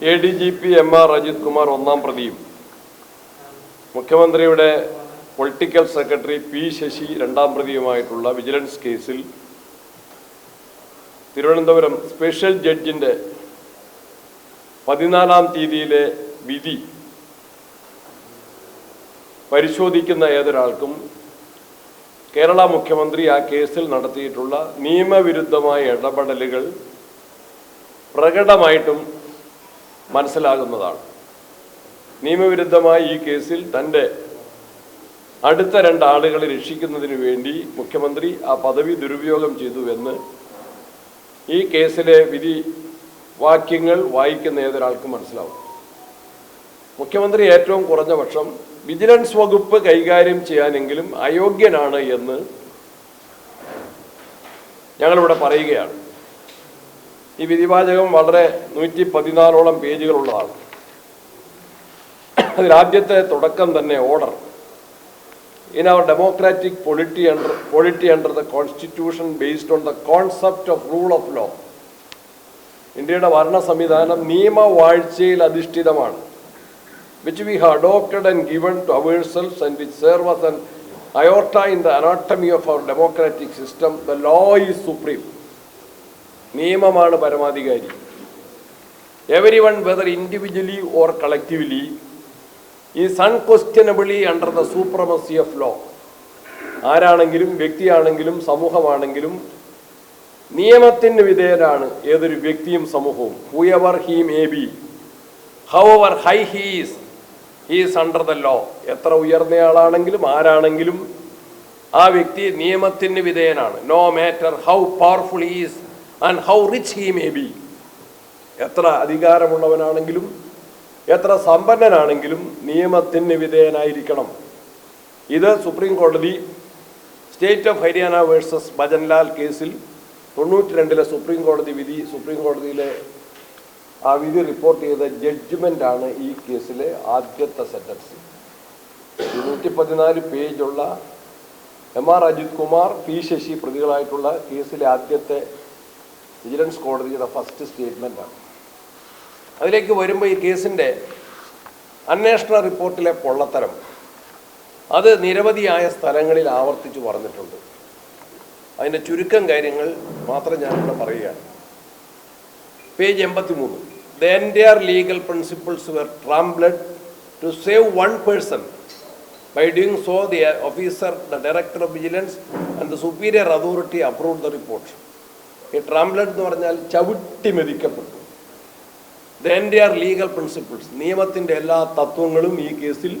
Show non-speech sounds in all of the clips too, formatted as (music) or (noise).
A D G P M R Ajith Kumar ഒന്നാം പ്രതിയും. മുഖ്യമന്ത്രിയുടെ പൊളിറ്റിക്കൽ സെക്രട്ടറി പി ശശി രണ്ടാം പ്രതിയുമായിട്ടുള്ള വിജിലൻസ് കേസിൽ തിരുവനന്തപുരം സ്പെഷ്യൽ ജഡ്ജിന്റെ പതിനാലാം തീയതിയിലെ വിധി പരിശോധിക്കുന്ന ഏതൊരാൾക്കും കേരള മുഖ്യമന്ത്രി ആ കേസിൽ നടത്തിയിട്ടുള്ള നിയമവിരുദ്ധമായ ഇടപെടലുകൾ പ്രകടമായിട്ടും മനസ്സിലാകുന്നതാണ്. നിയമവിരുദ്ധമായി ഈ കേസിൽ തന്റെ അടുത്ത രണ്ടാളുകളെ രക്ഷിക്കുന്നതിന് വേണ്ടി മുഖ്യമന്ത്രി ആ പദവി ദുരുപയോഗം ചെയ്തുവെന്ന് ഈ കേസിലെ വിധി വാക്യങ്ങൾ വായിക്കുന്ന ഏതൊരാൾക്കും മനസ്സിലാവും? മുഖ്യമന്ത്രി ഏറ്റവും കുറഞ്ഞ പക്ഷം വിജിലൻസ് വകുപ്പ് കൈകാര്യം ചെയ്യാനെങ്കിലും അയോഗ്യനാണ് എന്ന് ഞങ്ങളിവിടെ പറയുകയാണ്. ഈ വിധിവാചകം വളരെ നൂറ്റി പതിനാലോളം പേജുകളുള്ളതാണ് അതിലാദ്യത്തെ തുടക്കം തന്നെ order. In our democratic polity under polity under the constitution based on the concept of rule of law ഇന്ത്യയുടെ ഭരണ സംവിധാനം നിയമവാഴ്ചയിൽ അധിഷ്ഠിതമാണ്. Which we have adopted and given to ourselves and which serve as an aorta in the anatomy of our democratic system the law is supreme. നിയമമാണ് പരമാധികാരി. Everyone whether individually or collectively is unquestionably under the supremacy of law ആരാണെങ്കിലും വ്യക്തിയാണെങ്കിലും സമൂഹമാണെങ്കിലും നിയമത്തിന് വിധേയരാണ് ഏതൊരു വ്യക്തിയും സമൂഹവും. Whoever he may be however high he's he's under the law എത്ര ഉയർന്നയാളാണെങ്കിലും ആരാണെങ്കിലും ആ വ്യക്തി നിയമത്തിന് വിധേയനാണ്. No matter how powerful is and how rich he may be എത്ര അധികാരമുള്ളവനാണെങ്കിലും എത്ര സമ്പന്നനാണെങ്കിലും നിയമത്തിന് വിധേയനായിരിക്കണം. ഇത് സുപ്രീം കോടതി state of Haryana versus Bhajanlal കേസിൽ തൊണ്ണൂറ്റി രണ്ടിലെ സുപ്രീം കോടതി വിധി സുപ്രീം കോടതിയിലെ ആ വിധി റിപ്പോർട്ട് ചെയ്ത ജഡ്ജ്മെന്റ് ആണ് ഈ കേസിലെ ആദ്യത്തെ സെന്റൻസ് ഇരുന്നൂറ്റി പതിനാല് പേജുള്ള M R Ajith Kumar P Sasi പ്രതികളായിട്ടുള്ള കേസിലെ ആദ്യത്തെ വിജിലൻസ് കോടതിയുടെ ഫസ്റ്റ് സ്റ്റേറ്റ്മെന്റ് ആണ്. അതിലേക്ക് വരുമ്പോൾ ഈ കേസിന്റെ അന്വേഷണ റിപ്പോർട്ടിലെ പൊള്ളത്തരം. അത് നിരവധിയായ സ്ഥലങ്ങളിൽ ആവർത്തിച്ച് പറഞ്ഞിട്ടുണ്ട്. അതിന്റെ ചുരുക്കം കാര്യങ്ങൾ മാത്രം ഞാനിവിടെ പറയുകയാണ്. പേജ് എൺപത്തി മൂന്ന് the entire legal principles were trampled to save one person by doing so the officer the director of vigilance and the superior authority approve the report. ഈ ട്രാംബ്ലഡ് എന്ന് പറഞ്ഞാൽ ചവിട്ടി മെതിക്കപ്പെട്ടു. ദ ആർ ലീഗൽ പ്രിൻസിപ്പിൾസ് നിയമത്തിന്റെ എല്ലാ തത്വങ്ങളും ഈ കേസിൽ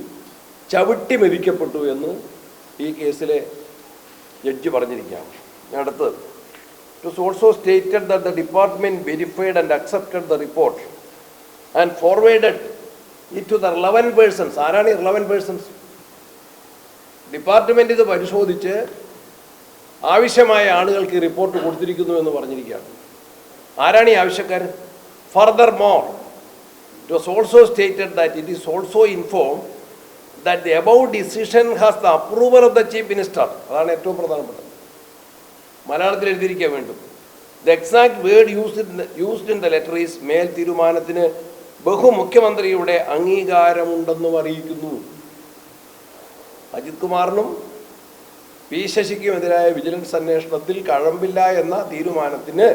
ചവിട്ടി മെതിക്കപ്പെട്ടു എന്ന് ഈ കേസിലെ ജഡ്ജി പറഞ്ഞിരിക്കുകയാണ്. അടുത്തത്. It was stated the department verified and accepted the report and forwarded it to the relevant persons. ആരാണ് ഈ റിലവൻ പേഴ്സൺസ് ഡിപ്പാർട്ട്മെന്റ് ഇത് പരിശോധിച്ച് ആവശ്യമായ ആളുകൾക്ക് റിപ്പോർട്ട് കൊടുത്തിരിക്കുന്നു എന്ന് പറഞ്ഞിരിക്കുകയാണ്. ആരാണ് ഈ ആവശ്യക്കാർ further more it was also stated that it is also inform that the about decision has the approval of the chief minister അതാണ് ഏറ്റവും പ്രധാനപ്പെട്ടത്. മലയാളത്തിൽ എഴുതിയിരിക്കാൻ വേണ്ടും. The exact word used used in the letter is മേൽ തീരുമാനത്തിന് ബഹുമുഖ്യമന്ത്രിയുടെ അംഗീകാരമുണ്ടെന്നും അറിയിക്കുന്നു. അജിത് കുമാറിനും പി ശശിക്കുമെതിരായ വിജിലൻസ് അന്വേഷണത്തിൽ കഴമ്പില്ല എന്ന തീരുമാനത്തിന്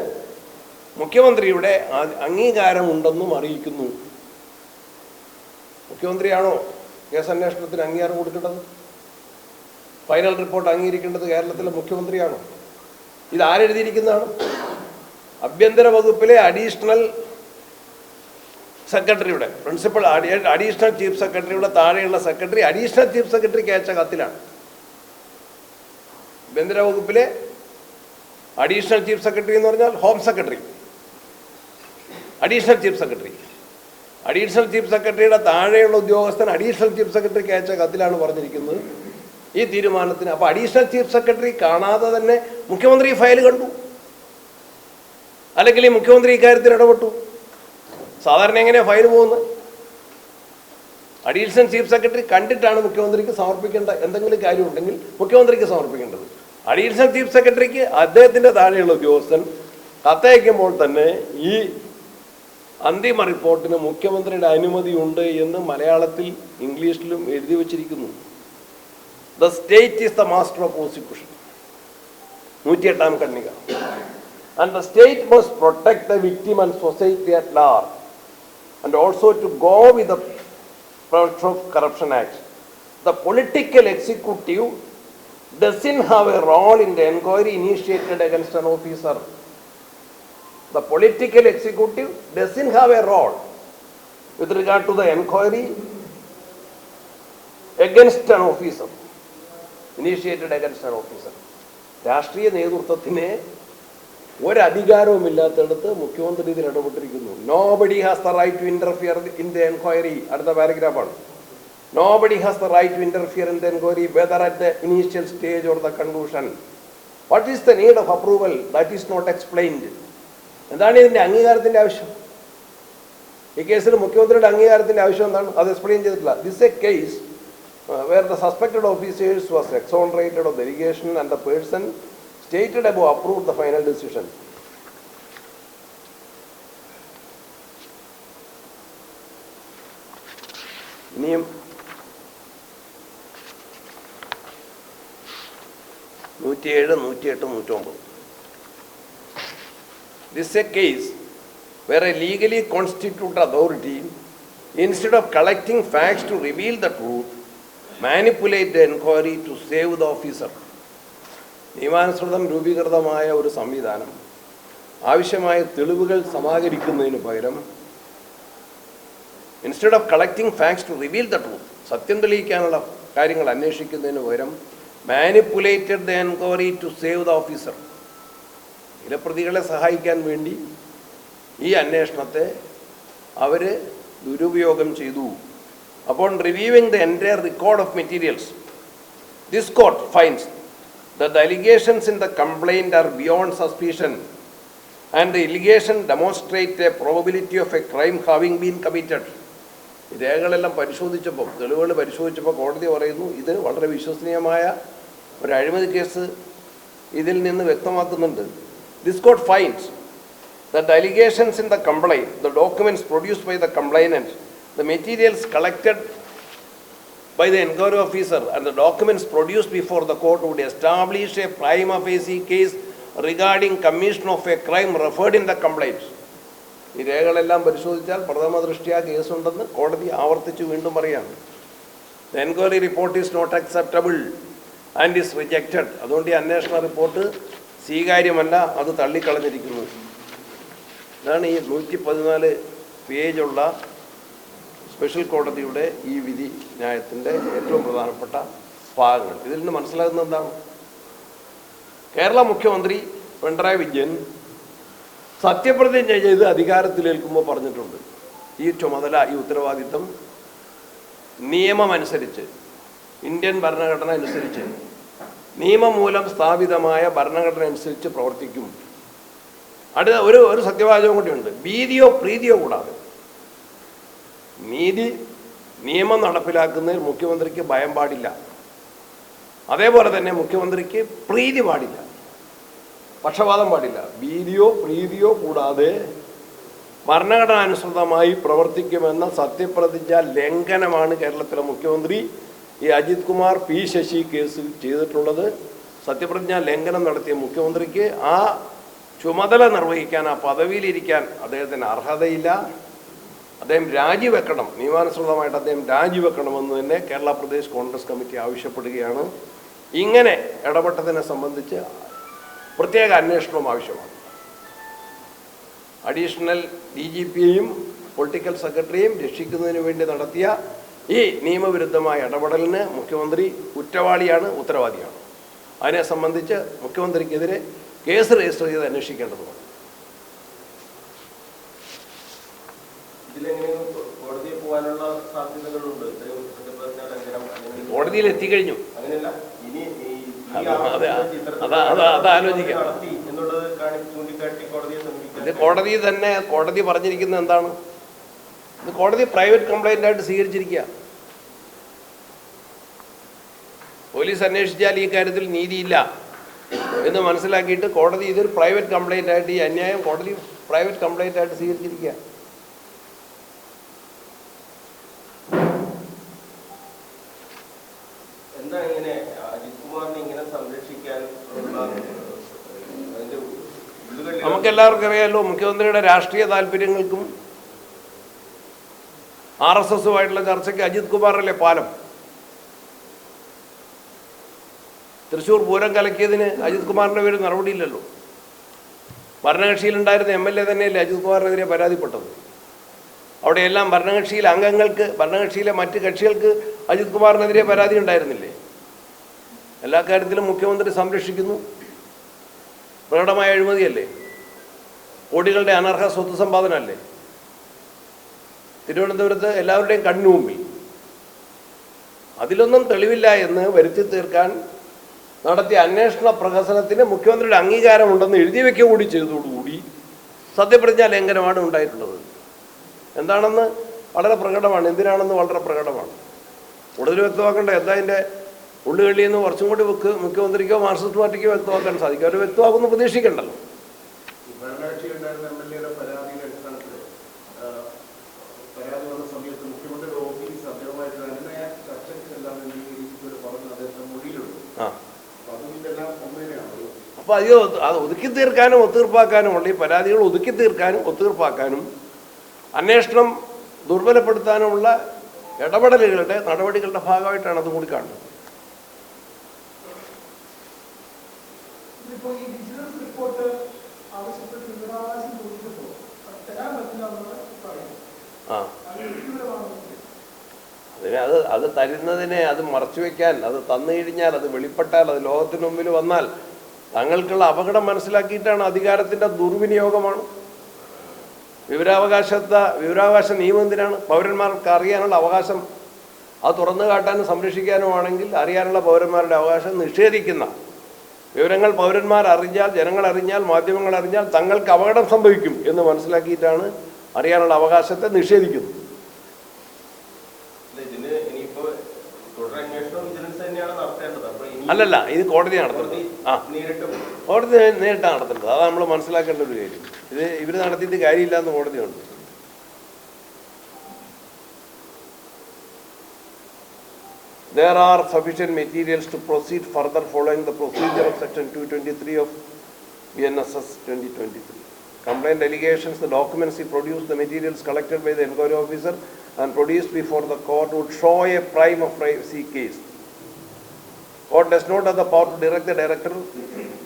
മുഖ്യമന്ത്രിയുടെ അംഗീകാരമുണ്ടെന്നും അറിയിക്കുന്നു. മുഖ്യമന്ത്രിയാണോ കേസ് അന്വേഷണത്തിന് അംഗീകാരം കൊടുക്കേണ്ടത്? ഫൈനൽ റിപ്പോർട്ട് അംഗീകരിക്കേണ്ടത് കേരളത്തിലെ മുഖ്യമന്ത്രിയാണോ? ഇത് ആരെഴുതിയിരിക്കുന്നതാണ്? ആഭ്യന്തര വകുപ്പിലെ അഡീഷണൽ സെക്രട്ടറിയുടെ പ്രിൻസിപ്പൽ അഡീഷണൽ ചീഫ് സെക്രട്ടറിയുടെ താഴെയുള്ള സെക്രട്ടറി അഡീഷണൽ ചീഫ് സെക്രട്ടറിക്ക് അയച്ച കത്തിലാണ്. ആഭ്യന്തര വകുപ്പിലെ അഡീഷണൽ ചീഫ് സെക്രട്ടറി എന്ന് പറഞ്ഞാൽ home secretary. Additional chief secretary. Additional chief സെക്രട്ടറിയുടെ താഴെയുള്ള ഉദ്യോഗസ്ഥൻ അഡീഷണൽ ചീഫ് സെക്രട്ടറിക്ക് അയച്ച കത്തിലാണ് പറഞ്ഞിരിക്കുന്നത്. ഈ തീരുമാനത്തിന് അപ്പോൾ അഡീഷണൽ ചീഫ് സെക്രട്ടറി കാണാതെ തന്നെ മുഖ്യമന്ത്രി ഫയൽ കണ്ടു. അല്ലെങ്കിൽ ഈ മുഖ്യമന്ത്രി ഇക്കാര്യത്തിൽ ഇടപെട്ടു. സാധാരണ എങ്ങനെയാണ് ഫയൽ പോകുന്നത്? അഡീഷണൽ ചീഫ് സെക്രട്ടറി കണ്ടിട്ടാണ് മുഖ്യമന്ത്രിക്ക് സമർപ്പിക്കേണ്ട എന്തെങ്കിലും കാര്യമുണ്ടെങ്കിൽ മുഖ്യമന്ത്രിക്ക് സമർപ്പിക്കേണ്ടത്. അഡീഷണൽ ചീഫ് സെക്രട്ടറിക്ക് അദ്ദേഹത്തിന്റെ താഴെയുള്ള ഉദ്യോഗസ്ഥൻ കത്തയക്കുമ്പോൾ തന്നെ ഈ അന്തിമ റിപ്പോർട്ടിന് മുഖ്യമന്ത്രിയുടെ അനുമതിയുണ്ട് എന്ന് മലയാളത്തിൽ ഇംഗ്ലീഷിലും എഴുതി വച്ചിരിക്കുന്നു. The state is the master of prosecution നൂറ്റിയെട്ടാം കണ്ണിക and the state must protect the victim and society at large and also to go with the protection of corruption act the political executive doesn't have a role in the inquiry initiated against an officer. The political executive doesn't have a role with regard to the inquiry against an officer, initiated against an officer. രാഷ്ട്രീയ നേതൃത്വത്തിന് ഒരധികാരവുമില്ലാത്തടത്ത് മുഖ്യമന്ത്രി ഇതിൽ ഇടപെട്ടിരിക്കുന്നു nobody has the right to interfere in the enquiry അടുത്ത പാരഗ്രാഫാണ് Nobody has the right to interfere in the inquiry, whether at the initial stage or the conclusion. What is the need of approval? That is not explained. എന്താണ് ഇതിന്റെ അംഗീകാരത്തിന്റെ ആവശ്യം ഈ കേസിൽ മുഖ്യമന്ത്രിയുടെ അംഗീകാരത്തിന്റെ ആവശ്യം എന്താണ് അത് എക്സ്പ്ലെയിൻ ചെയ്തിട്ടില്ല this a case where the suspected officers was exonerated of delegation and the person stated above approve the final decision ഇനിയും നൂറ്റിയേഴ് നൂറ്റിയെട്ട് നൂറ്റൊമ്പത്. This a case where a legally constitute authority instead of collecting facts to reveal the truth manipulate the enquiry to save the officer നിയമാനുസൃതം രൂപീകൃതമായ ഒരു സംവിധാനം. ആവശ്യമായ തെളിവുകൾ സമാഹരിക്കുന്നതിന് പകരം instead of collecting facts to reveal the truth സത്യം തെളിയിക്കാനുള്ള കാര്യങ്ങൾ അന്വേഷിക്കുന്നതിന് പകരം manipulated the enquiry to save the officer ഇലപ്രതികളെ സഹായിക്കാൻ വേണ്ടി ഈ അന്വേഷണത്തെ അവർ ദുരുപയോഗം ചെയ്തു അപ്പോൾ reviewing the entire record of materials this court finds that the allegations in the complaint are beyond suspicion and the allegation demonstrate a probability of a crime having been committed. രേഖകളെല്ലാം പരിശോധിച്ചപ്പോൾ തെളിവുകൾ പരിശോധിച്ചപ്പോൾ കോടതി പറയുന്നു ഇത് വളരെ വിശ്വസനീയമായ ഒരു അഴിമതി കേസ് ഇതിൽ നിന്ന് വ്യക്തമാക്കുന്നുണ്ട് this court finds that the allegations in the complaint, the documents produced by the complainant, the materials collected by the inquiry officer and the documents produced before the court would establish a prima facie case regarding commission of a crime referred in the complaint. ഈ രേഖകളെല്ലാം പരിശോധിച്ചാൽ പ്രഥമ ദൃഷ്ട്യാ കേസുണ്ടെന്ന് കോടതി ആവർത്തിച്ച് വീണ്ടും പറയാണ് the enquiry report is not acceptable and is rejected അതുകൊണ്ട് ഈ അന്വേഷണ റിപ്പോർട്ട് സ്വീകാര്യമല്ല അത് തള്ളിക്കളഞ്ഞിരിക്കുന്നു. ഇതാണ് ഈ നൂറ്റി പതിനാല് പേജുള്ള സ്പെഷ്യൽ കോടതിയുടെ ഈ വിധി ന്യായത്തിന്റെ ഏറ്റവും പ്രധാനപ്പെട്ട ഭാഗങ്ങൾ. ഇതിൽ നിന്ന് മനസ്സിലാകുന്നത് എന്താണ്? കേരള മുഖ്യമന്ത്രി പിണറായി വിജയൻ സത്യപ്രതിജ്ഞ ചെയ്ത് അധികാരത്തിലേൽക്കുമ്പോൾ പറഞ്ഞിട്ടുണ്ട്. ഈ ചുമതല ഈ ഉത്തരവാദിത്തം നിയമം അനുസരിച്ച് ഇന്ത്യൻ ഭരണഘടന അനുസരിച്ച് നിയമം മൂലം സ്ഥാപിതമായ ഭരണഘടന അനുസരിച്ച് പ്രവർത്തിക്കും. അടുത്ത ഒരു ഒരു സത്യവാചകം കൂടിയുണ്ട് ഭീതിയോ പ്രീതിയോ കൂടാതെ. നീതി നിയമം നടപ്പിലാക്കുന്നതിൽ മുഖ്യമന്ത്രിക്ക് ഭയം പാടില്ല. അതേപോലെ തന്നെ മുഖ്യമന്ത്രിക്ക് പ്രീതി പാടില്ല. പക്ഷപാതം പാടില്ല. ഭീതിയോ പ്രീതിയോ കൂടാതെ ഭരണഘടനാനുസൃതമായി പ്രവർത്തിക്കുമെന്ന സത്യപ്രതിജ്ഞ ലംഘനമാണ് കേരളത്തിലെ മുഖ്യമന്ത്രി ഈ അജിത് കുമാർ പി ശശി കേസിൽ ചെയ്തിട്ടുള്ളത് സത്യപ്രതിജ്ഞ ലംഘനം നടത്തിയ മുഖ്യമന്ത്രിക്ക് ആ ചുമതല നിർവഹിക്കാൻ ആ പദവിയിലിരിക്കാൻ അദ്ദേഹത്തിന് അർഹതയില്ല. അദ്ദേഹം രാജിവെക്കണം. നിയമാനുസൃതമായിട്ട് അദ്ദേഹം രാജിവെക്കണമെന്ന് തന്നെ കേരള പ്രദേശ് കോൺഗ്രസ് കമ്മിറ്റി ആവശ്യപ്പെടുകയാണ്. ഇങ്ങനെ ഇടപെട്ടതിനെ സംബന്ധിച്ച് പ്രത്യേക അന്വേഷണവും ആവശ്യമാണ്. അഡീഷണൽ ഡി ജി പിയെയും പൊളിറ്റിക്കൽ സെക്രട്ടറിയെയും രക്ഷിക്കുന്നതിന് വേണ്ടി നടത്തിയ ഈ നിയമവിരുദ്ധമായ ഇടപെടലിന് മുഖ്യമന്ത്രി കുറ്റവാളിയാണ് ഉത്തരവാദിയാണ്. അതിനെ സംബന്ധിച്ച് മുഖ്യമന്ത്രിക്കെതിരെ കേസ് രജിസ്റ്റർ ചെയ്ത് അന്വേഷിക്കേണ്ടതുമാണ് കോടതിയിൽ എത്തിക്കഴിഞ്ഞു. ഇത് കോടതി തന്നെ കോടതി പറഞ്ഞിരിക്കുന്നത് എന്താണ്? ഇത് കോടതി പ്രൈവറ്റ് കംപ്ലൈന്റ് ആയിട്ട് സ്വീകരിച്ചിരിക്കുക. പോലീസ് അന്വേഷിച്ചാൽ ഈ കാര്യത്തിൽ നീതിയില്ല എന്ന് മനസ്സിലാക്കിയിട്ട് കോടതി ഇതൊരു പ്രൈവറ്റ് കംപ്ലൈന്റ് ആയിട്ട് ഈ അന്യായം കോടതി പ്രൈവറ്റ് കംപ്ലൈന്റ് ആയിട്ട് സ്വീകരിച്ചിരിക്കുക. എന്താ ഇങ്ങനെ സംരക്ഷിക്കാൻ നമുക്കെല്ലാവർക്കും അറിയാമല്ലോ മുഖ്യമന്ത്രിയുടെ രാഷ്ട്രീയ താല്പര്യങ്ങൾക്കും ആർ എസ് എസുമായിട്ടുള്ള ചർച്ചയ്ക്ക് അജിത് കുമാറല്ലേ പാലം. തൃശ്ശൂർ പൂരം കലക്കിയതിന് അജിത് കുമാറിന്റെ പേര് നടപടിയില്ലല്ലോ. ഭരണകക്ഷിയിലുണ്ടായിരുന്ന എം എൽ എ തന്നെയല്ലേ അജിത് കുമാറിനെതിരെ പരാതിപ്പെട്ടത്. അവിടെയെല്ലാം ഭരണകക്ഷിയിലെ അംഗങ്ങൾക്ക് ഭരണകക്ഷിയിലെ മറ്റ് കക്ഷികൾക്ക് അജിത് കുമാറിനെതിരെ പരാതി ഉണ്ടായിരുന്നില്ലേ? എല്ലാ കാര്യത്തിലും മുഖ്യമന്ത്രി സംരക്ഷിക്കുന്നു. പ്രകടമായ അഴിമതിയല്ലേ? കോടികളുടെ അനർഹ സ്വത്ത് സമ്പാദനമല്ലേ? തിരുവനന്തപുരത്ത് എല്ലാവരുടെയും കണ്ണു മുമ്പിൽ അതിലൊന്നും തെളിവില്ല എന്ന് വരുത്തി തീർക്കാൻ നടത്തിയ അന്വേഷണ പ്രഹസനത്തിന് മുഖ്യമന്ത്രിയുടെ അംഗീകാരമുണ്ടെന്ന് എഴുതി വയ്ക്കുക കൂടി ചെയ്തതോടുകൂടി സത്യപ്രതിജ്ഞാ ലംഘനമാണ് ഉണ്ടായിട്ടുള്ളത്. എന്താണെന്ന് വളരെ പ്രകടമാണ്. എന്തിനാണെന്ന് വളരെ പ്രകടമാണ്. കൂടുതൽ വ്യക്തമാക്കേണ്ട? എന്താ അതിന്റെ ഉള്ളുകളിൽ നിന്ന് കുറച്ചും കൂടി വെക്ക് മുഖ്യമന്ത്രിക്കോ മാർക്സിസ്റ്റ് പാർട്ടിക്കോ വ്യക്തമാക്കാൻ സാധിക്കും. അവർ വ്യക്തമാക്കുന്നു പ്രതീക്ഷിക്കണ്ടല്ലോ ഈ ഭരണകക്ഷിയുണ്ടായിരുന്ന എം എൽ എയുടെ പരാതിയുടെ അടിസ്ഥാനത്തിൽ ആ, പരാതി വന്ന സമയത്ത് മുഖ്യമന്ത്രിയുടെ ഓഫീസ് അദ്ദേഹമായിട്ട് അനുനയ ചർച്ചയ്ക്ക് എല്ലാം വേണ്ടി ഇതുവരെ പറഞ്ഞ് അദ്ദേഹത്തിന്റെ മൊഴിയിലുണ്ട് ആ അപ്പൊ അതും ഇതെല്ലാം ഒന്ന് തന്നെയാണ് ഒരു അപ്പോൾ അത് അത് ഒതുക്കി തീർക്കാനും ഒത്തീർപ്പാക്കാനുമുള്ള ഈ പരാതികൾ ഒതുക്കി തീർക്കാനും ഒത്തീർപ്പാക്കാനും അന്വേഷണം ദുർബലപ്പെടുത്താനുമുള്ള ഇടപെടലുകളുടെ നടപടികളുടെ ഭാഗമായിട്ടാണ് അത് കൂടി കാണുന്നത്. ഇപ്പോൾ ഈ വിജിലൻസ് റിപ്പോർട്ട് ആവശ്യപ്പെട്ട് വിവരാവകാശം ചോദിച്ചപ്പോൾ അത് തരാൻ പറ്റില്ല എന്നാണ് പറയുന്നത് ആ അത് വ്യക്തിപരമാണ് അതിന് അത് അത് തരുന്നതിനെ അത് മറച്ചു വെക്കാൻ അത് തന്നു കഴിഞ്ഞാൽ അത് വെളിപ്പെട്ടാൽ അത് ലോകത്തിന് മുമ്പിൽ വന്നാൽ തങ്ങൾക്കുള്ള അപകടം മനസ്സിലാക്കിയിട്ടാണ് അധികാരത്തിന്റെ ദുർവിനിയോഗമാണ്. വിവരാവകാശത്തെ വിവരാവകാശ നിയമം എന്തിനാണ്? പൗരന്മാർക്ക് അറിയാനുള്ള അവകാശം. അത് തുറന്നു കാട്ടാനും സംരക്ഷിക്കാനുമാണെങ്കിൽ അറിയാനുള്ള പൗരന്മാരുടെ അവകാശം നിഷേധിക്കുന്ന. വിവരങ്ങൾ പൗരന്മാർ അറിഞ്ഞാൽ ജനങ്ങൾ അറിഞ്ഞാൽ മാധ്യമങ്ങൾ അറിഞ്ഞാൽ തങ്ങൾക്ക് അപകടം സംഭവിക്കും എന്ന് മനസ്സിലാക്കിയിട്ടാണ് അറിയാനുള്ള അവകാശത്തെ നിഷേധിക്കുന്നത് അല്ല, ഇതിന് ഇനിയിപ്പോ തുടരന്വേഷണം വിജിലൻസ് തന്നെയാണ് നടത്തേണ്ടത് അപ്പൊ ഇനി അല്ലല്ല ഇത് കോടതി നടത്തുന്നത് ആ. കോടതി നേരിട്ടാണ് നടത്തുന്നത് അതാണ് നമ്മൾ മനസ്സിലാക്കേണ്ട ഒരു കാര്യം ഇത് ഇവർ നടത്തിയിട്ട് കാര്യമില്ല എന്ന് കോടതിയുണ്ട് There are sufficient materials to proceed further following the procedure of section 223 of BNSS 2023. Complaint allegations, the documents he produced, the materials collected by the inquiry officer and produced before the court would show a prima facie case. Court does not have the power to direct the director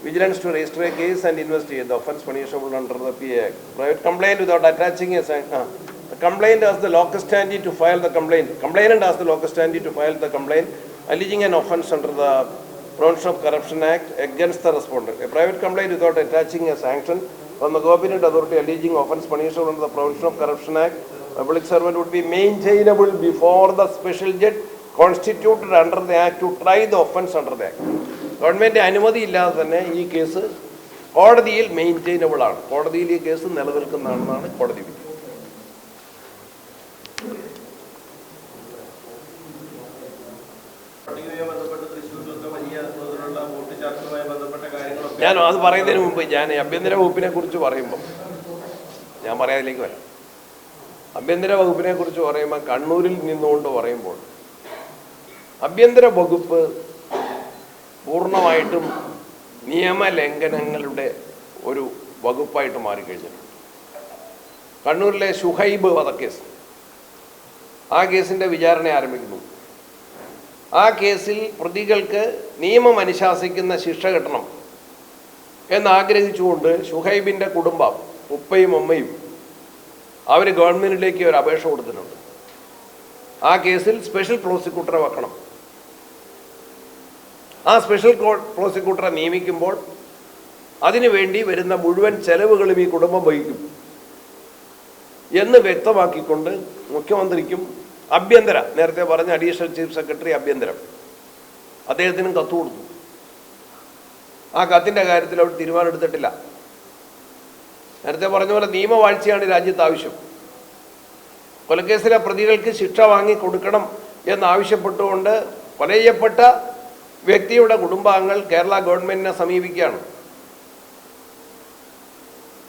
vigilance to register a case and investigate the offence punishable under the PA Act. Private complaint without attaching a sign, uh, the complaint has the locus standi to file the complaint. Complainant has the locus standi to file the complaint alleging an offence under the Prevention of Corruption Act against the respondent. A private complaint without attaching a sanction from the competent authority alleging offence punishable under the Prevention of Corruption Act, a public servant would be maintainable before the special judge constituted under the act to try the offence under the act. Government അനുമതി ഇല്ലാതെ തന്നെ ഈ case കോടതിയിൽ മെയിന്റെയിനബിൾ ആണ്. കോടതിയിൽ ഈ case നിലനിൽക്കുന്നതാണെന്നാണ് കോടതി വിധി. ഞാൻ അത് പറയുന്നതിന് മുമ്പ് ഞാൻ ആഭ്യന്തര വകുപ്പിനെ കുറിച്ച് പറയുമ്പോൾ ഞാൻ പറയാതിലേക്ക് വരാം. ആഭ്യന്തര വകുപ്പിനെ കുറിച്ച് പറയുമ്പോൾ കണ്ണൂരിൽ നിന്നുകൊണ്ട് പറയുമ്പോൾ ആഭ്യന്തര വകുപ്പ് പൂർണമായിട്ടും നിയമലംഘനങ്ങളുടെ ഒരു വകുപ്പായിട്ട് മാറിക്കഴിഞ്ഞിട്ടുണ്ട്. കണ്ണൂരിലെ ഷുഹൈബ് വധക്കേസ്. ആ കേസിന്റെ വിചാരണ ആരംഭിക്കുന്നു. ആ കേസിൽ പ്രതികൾക്ക് നിയമം അനുശാസിക്കുന്ന ശിക്ഷ കിട്ടണം എന്നാഗ്രഹിച്ചുകൊണ്ട് ഷുഹൈബിന്റെ കുടുംബം ഉപ്പയും അമ്മയും അവർ ഗവൺമെന്റിലേക്ക് ഒരു അപേക്ഷ കൊടുത്തിട്ടുണ്ട്. ആ കേസിൽ സ്പെഷ്യൽ പ്രോസിക്യൂട്ടറെ വെക്കണം. ആ സ്പെഷ്യൽ പ്രോസിക്യൂട്ടറെ നിയമിക്കുമ്പോൾ അതിനുവേണ്ടി വരുന്ന മുഴുവൻ ചെലവുകളും ഈ കുടുംബം വഹിക്കും. എന്ന് വ്യക്തമാക്കിക്കൊണ്ട് മുഖ്യമന്ത്രിക്കും അഭ്യന്തര നേരത്തെ പറഞ്ഞ അഡീഷണൽ ചീഫ് സെക്രട്ടറി അഭ്യന്തരം അദ്ദേഹത്തിനും കത്ത് കൊടുത്തു. ആ കത്തിന്റെ കാര്യത്തിൽ അവർ തീരുമാനമെടുത്തിട്ടില്ല. നേരത്തെ പറഞ്ഞ പോലെ നിയമവാഴ്ചയാണ് രാജ്യത്ത് ആവശ്യം. കൊലക്കേസിലെ പ്രതികൾക്ക് ശിക്ഷ വാങ്ങി കൊടുക്കണം എന്നാവശ്യപ്പെട്ടുകൊണ്ട് കൊല ചെയ്യപ്പെട്ട വ്യക്തിയുടെ കുടുംബാംഗങ്ങൾ കേരള ഗവൺമെന്റിനെ സമീപിക്കുകയാണ്.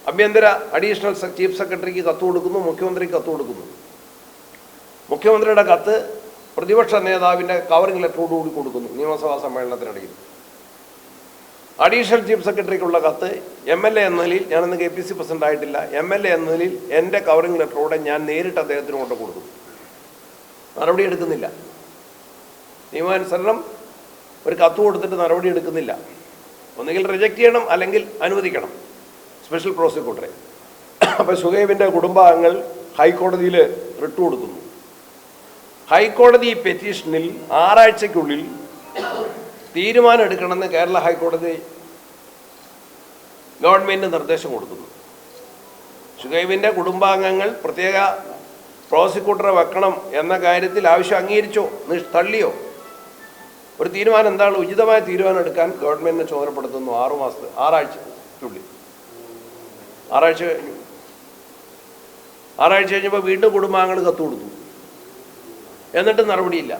ആഭ്യന്തര അഡീഷണൽ ചീഫ് സെക്രട്ടറിക്ക് കത്ത് കൊടുക്കുന്നു മുഖ്യമന്ത്രിക്ക് കത്ത് കൊടുക്കുന്നു. മുഖ്യമന്ത്രിയുടെ കത്ത് പ്രതിപക്ഷ നേതാവിന്റെ കവറിംഗ് ലെറ്ററോട് കൂടി കൊടുക്കുന്നു നിയമസഭാ സമ്മേളനത്തിനിടയിൽ. അഡീഷണൽ ചീഫ് സെക്രട്ടറിക്കുള്ള കത്ത് എം എൽ എ എന്ന നിലയിൽ ഞാനന്ന് കെ പി സി പ്രസിഡന്റ് ആയിട്ടില്ല. എം എൽ എ എന്ന നിലയിൽ എന്റെ കവറിംഗ് ലെറ്ററോടെ ഞാൻ നേരിട്ട് അദ്ദേഹത്തിന് കൊണ്ട് കൊടുക്കും നടപടി എടുക്കുന്നില്ല. നിയമാനുസരണം ഒരു കത്ത് കൊടുത്തിട്ട് നടപടി എടുക്കുന്നില്ല. ഒന്നുകിൽ റിജക്റ്റ് ചെയ്യണം അല്ലെങ്കിൽ അനുവദിക്കണം. സ്പെഷ്യൽ പ്രോസിക്യൂട്ടറെ അപ്പോൾ സുഹൈബിന്റെ കുടുംബാംഗങ്ങൾ ഹൈക്കോടതിയിൽ റിട്ട് കൊടുക്കുന്നു. ഹൈക്കോടതി പെറ്റീഷനിൽ ആറാഴ്ചയ്ക്കുള്ളിൽ തീരുമാനം എടുക്കണമെന്ന് കേരള ഹൈക്കോടതി ഗവൺമെന്റ് നിർദ്ദേശം കൊടുക്കുന്നു. സുഹൈബിന്റെ കുടുംബാംഗങ്ങൾ പ്രത്യേക പ്രോസിക്യൂട്ടറെ വെക്കണം എന്ന കാര്യത്തിൽ ആവശ്യം അംഗീകരിച്ചോ തള്ളിയോ? ഒരു തീരുമാനം എന്താണ്? ഉചിതമായ തീരുമാനം എടുക്കാൻ ഗവൺമെന്റിനെ ചുമതലപ്പെടുത്തുന്നു ആറുമാസത്തെ മാസത്തെ ആറാഴ്ചയ്ക്കുള്ളിൽ. ആറാഴ്ച കഴിഞ്ഞു. ആറാഴ്ച കഴിഞ്ഞപ്പോൾ വീണ്ടും കുടുംബാംഗങ്ങൾ കത്ത് കൊടുത്തു. എന്നിട്ട് നടപടിയില്ല.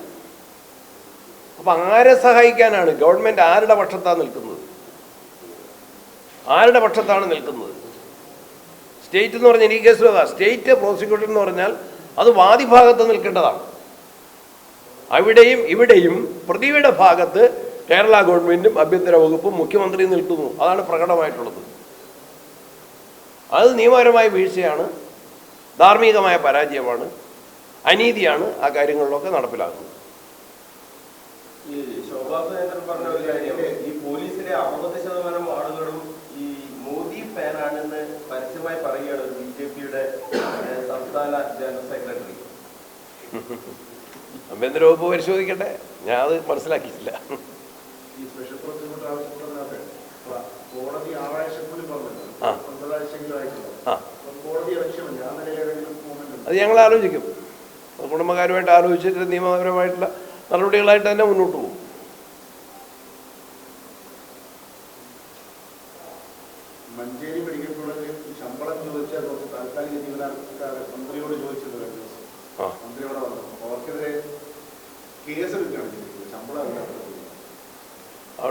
അപ്പം ആരെ സഹായിക്കാനാണ് ഗവൺമെന്റ് ആരുടെ പക്ഷത്താണ് നിൽക്കുന്നത്? ആരുടെ പക്ഷത്താണ് നിൽക്കുന്നത്? സ്റ്റേറ്റ് എന്ന് പറഞ്ഞാൽ എനിക്ക് കേസ് അതാ സ്റ്റേറ്റ് പ്രോസിക്യൂട്ടർ എന്ന് പറഞ്ഞാൽ അത് വാദിഭാഗത്ത് നിൽക്കേണ്ടതാണ്. അവിടെയും ഇവിടെയും പ്രതിയുടെ ഭാഗത്ത് കേരള ഗവൺമെന്റും ആഭ്യന്തര വകുപ്പും മുഖ്യമന്ത്രിയും നിൽക്കുന്നു. അതാണ് പ്രകടമായിട്ടുള്ളത്. അത് നിയമപരമായ വീഴ്ചയാണ് ധാർമ്മികമായ പരാജയമാണ് അനീതിയാണ് ആ കാര്യങ്ങളിലൊക്കെ നടപ്പിലാക്കുന്നത്. ഈ ശോഭാ സുരേന്ദ്രൻ പറഞ്ഞ ഒരു കാര്യം ഈ പോലീസിലെ അറുപത് ശതമാനം ആളുകളും ഈ മോദി ഫാനാണെന്ന് പരസ്യമായി പറയുകയാണ് ബി ജെ പിയുടെ സംസ്ഥാന ജനറൽ സെക്രട്ടറി. (laughs) ആഭ്യന്തര വകുപ്പ് പരിശോധിക്കട്ടെ? ഞാൻ അത് മനസ്സിലാക്കിയിട്ടില്ല. അത് ഞങ്ങൾ ആലോചിക്കും. കുടുംബക്കാരുമായിട്ട് ആലോചിച്ചിട്ട് നിയമപരമായിട്ടുള്ള നടപടികളായിട്ട് തന്നെ മുന്നോട്ട് പോകും.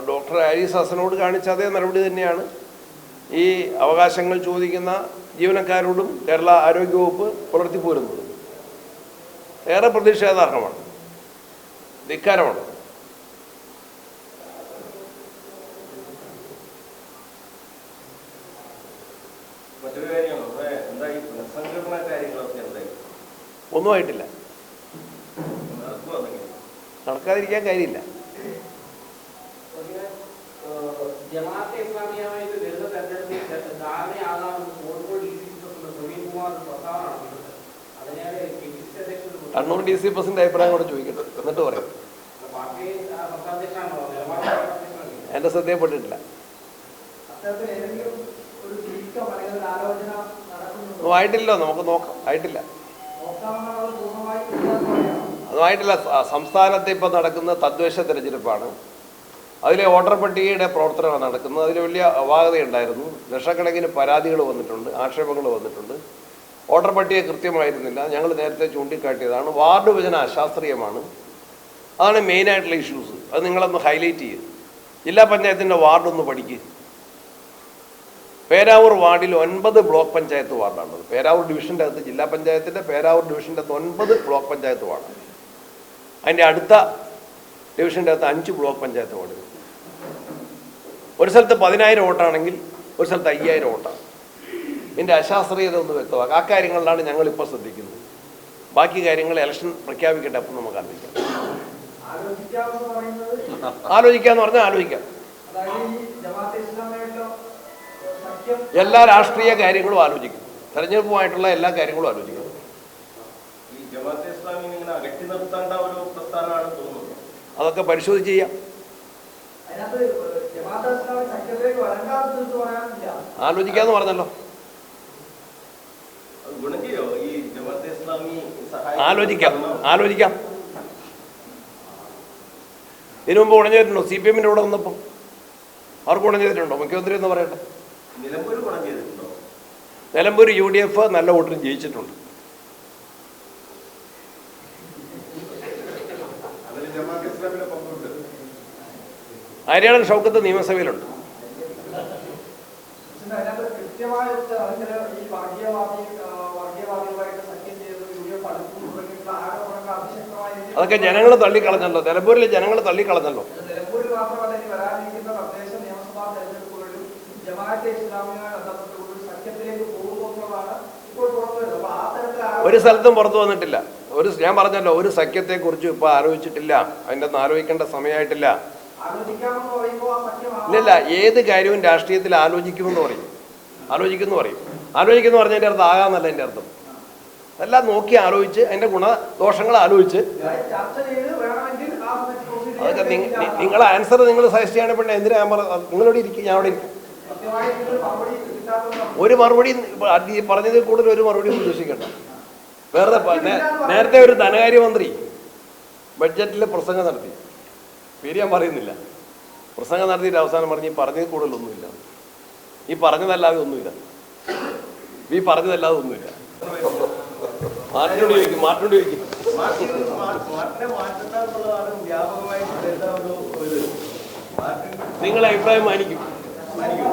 ഡോക്ടർ ആരിസ് ഹസനോട് കാണിച്ച അതേ നടപടി തന്നെയാണ്. ഈ അവകാശങ്ങൾ ചോദിക്കുന്ന ജീവനക്കാരോടും കേരള ആരോഗ്യവകുപ്പ് പുലർത്തിപ്പോരുന്നത് ഏറെ പ്രതിഷേധാർഹമാണ്. ധിക്കാരമാണ്. ഒന്നുമായിട്ടില്ല സി കാര്യമില്ല. കണ്ണൂർ ഡി സി പ്രസിന്റെ അഭിപ്രായം കൂടെ ചോദിക്കട്ടെ. എന്നിട്ട് പറയാം. എന്റെ ശ്രദ്ധയപ്പെട്ടിട്ടില്ല ആയിട്ടില്ലല്ലോ. നമുക്ക് നോക്കാം. ആയിട്ടില്ല. സ- സംസ്ഥാനത്ത് ഇപ്പോൾ നടക്കുന്ന തദ്ദേശ തിരഞ്ഞെടുപ്പാണ്. അതിലെ വോട്ടർ പട്ടികയുടെ പ്രവർത്തനമാണ് നടക്കുന്നത്. അതിൽ വലിയ അപാകതയുണ്ടായിരുന്നു ലക്ഷക്കണക്കിന് പരാതികൾ വന്നിട്ടുണ്ട് ആക്ഷേപങ്ങൾ വന്നിട്ടുണ്ട്. വോട്ടർ പട്ടിക കൃത്യമായിരുന്നില്ല. ഞങ്ങൾ നേരത്തെ ചൂണ്ടിക്കാട്ടിയതാണ്. വാർഡ് വിഭജന അശാസ്ത്രീയമാണ്. അതാണ് മെയിനായിട്ടുള്ള ഇഷ്യൂസ് അത് നിങ്ങളൊന്ന് ഹൈലൈറ്റ് ചെയ്യും. ജില്ലാ പഞ്ചായത്തിന്റെ വാർഡൊന്ന് പഠിക്കുക പേരാവൂർ വാർഡിൽ ഒൻപത് ബ്ലോക്ക് പഞ്ചായത്ത് വാർഡാണുള്ളത് പേരാവൂർ ഡിവിഷന്റെ അകത്ത് ജില്ലാ പഞ്ചായത്തിന്റെ പേരാവൂർ ഡിവിഷന്റെ അകത്ത് ഒൻപത് ബ്ലോക്ക് പഞ്ചായത്ത് വാർഡാണ്. അതിന്റെ അടുത്ത ഡിവിഷന്റെ അകത്ത് അഞ്ച് ബ്ലോക്ക് പഞ്ചായത്ത് വാർഡുകൾ ഒരു സ്ഥലത്ത് പതിനായിരം വോട്ടാണെങ്കിൽ ഒരു സ്ഥലത്ത് അയ്യായിരം വോട്ടാണ്. ഇതിന്റെ അശാസ്ത്രീയത ഒന്ന് വ്യക്തമാക്കുക ആ കാര്യങ്ങളിലാണ് ഞങ്ങളിപ്പോൾ ശ്രദ്ധിക്കുന്നത്. ബാക്കി കാര്യങ്ങൾ ഇലക്ഷൻ പ്രഖ്യാപിക്കട്ടെ അപ്പം നമുക്ക് ആലോചിക്കാം ആലോചിക്കാന്ന് പറഞ്ഞാൽ ആലോചിക്കാം. എല്ലാ രാഷ്ട്രീയ കാര്യങ്ങളും ആലോചിക്കും. തെരഞ്ഞെടുപ്പുമായിട്ടുള്ള എല്ലാ കാര്യങ്ങളും ആലോചിക്കും. ഈ ഇസ്ലാമി അകറ്റി അതൊക്കെ പരിശോധിച്ച് ചെയ്യാം. ആലോചിക്കാന്ന് പറഞ്ഞല്ലോ. ആലോചിക്കാം ആലോചിക്കാം. ഇതിനു മുമ്പ് ഉണഞ്ഞിട്ടുണ്ടോ സി പി എമ്മിന്റെ കൂടെ വന്നപ്പോൾ അവർക്ക് ഉണഞ്ഞിട്ടുണ്ടോ മുഖ്യമന്ത്രി എന്ന് പറയട്ടെ. നിലമ്പൂർ യു ഡി എഫ് നല്ല വോട്ടിന് ജയിച്ചിട്ടുണ്ട് അതിൽ ജമാഅത്ത് ഇസ്ലാമിന്റെ പങ്കുണ്ട് ആര്യാടൻ ഷൗക്കത്ത് നിയമസഭയിലുണ്ട് പക്ഷേ അതിനകത്ത് കൃത്യമായ ഉത്തരം അതിന് ഈ വർഗീയവാദി ആ, വർഗീയവാദികളുമായിട്ട് സഖ്യം ചെയ്തത് യു ഡി എഫ് അടുത്തു തുടങ്ങിയിട്ടുള്ള ഷൗക്കത്ത് നിയമസഭയിലുണ്ട്. അതൊക്കെ ജനങ്ങൾ തള്ളിക്കളഞ്ഞല്ലോ. നിലമ്പൂരിലെ ജനങ്ങൾ തള്ളിക്കളഞ്ഞല്ലോ. ഒരു സ്ഥലത്തും പുറത്തു വന്നിട്ടില്ല. ഒരു ഞാൻ പറഞ്ഞല്ലോ ഒരു സഖ്യത്തെക്കുറിച്ച് ഇപ്പോൾ ആലോചിച്ചിട്ടില്ല അതിന്റെ ഒന്നും ആലോചിക്കേണ്ട സമയമായിട്ടില്ല. ഇല്ലല്ല ഏത് കാര്യവും രാഷ്ട്രീയത്തിൽ ആലോചിക്കുമെന്ന് പറയും. ആലോചിക്കുമെന്ന് പറയും. ആലോചിക്കുന്നു പറഞ്ഞതിന്റെ അർത്ഥം ആകാന്നല്ല എന്റെ അർത്ഥം. എല്ലാം നോക്കി ആലോചിച്ച് അതിന്റെ ഗുണദോഷങ്ങൾ ആലോചിച്ച് അതൊക്കെ നിങ്ങൾ നിങ്ങളെ ആൻസർ നിങ്ങൾ സജസ്റ്റ് ചെയ്യണേ പിന്നെ എന്തിനാ ഞാൻ പറഞ്ഞത് നിങ്ങളോട് ഇരിക്കും ഞാൻ അവിടെ ഇരിക്കും. ഒരു മറുപടി പറഞ്ഞതിൽ കൂടുതൽ ഒരു മറുപടി പ്രതീക്ഷിക്കണ്ട. വേറെ നേരത്തെ ഒരു ധനകാര്യമന്ത്രി ബഡ്ജറ്റിൽ പ്രസംഗം നടത്തി. പേര് ഞാൻ പറയുന്നില്ല. പ്രസംഗം നടത്തിയിട്ട് അവസാനം പറഞ്ഞ് ഈ പറഞ്ഞത് കൂടുതലൊന്നുമില്ല ഈ പറഞ്ഞതല്ലാതെ ഒന്നുമില്ല. ഈ പറഞ്ഞതല്ലാതെ ഒന്നുമില്ല. മാറ്റിനോട് ചോദിക്കും മാറ്റിനോട് ചോദിക്കും. നിങ്ങളെ അഭിപ്രായം മാനിക്കും മാനിക്കും.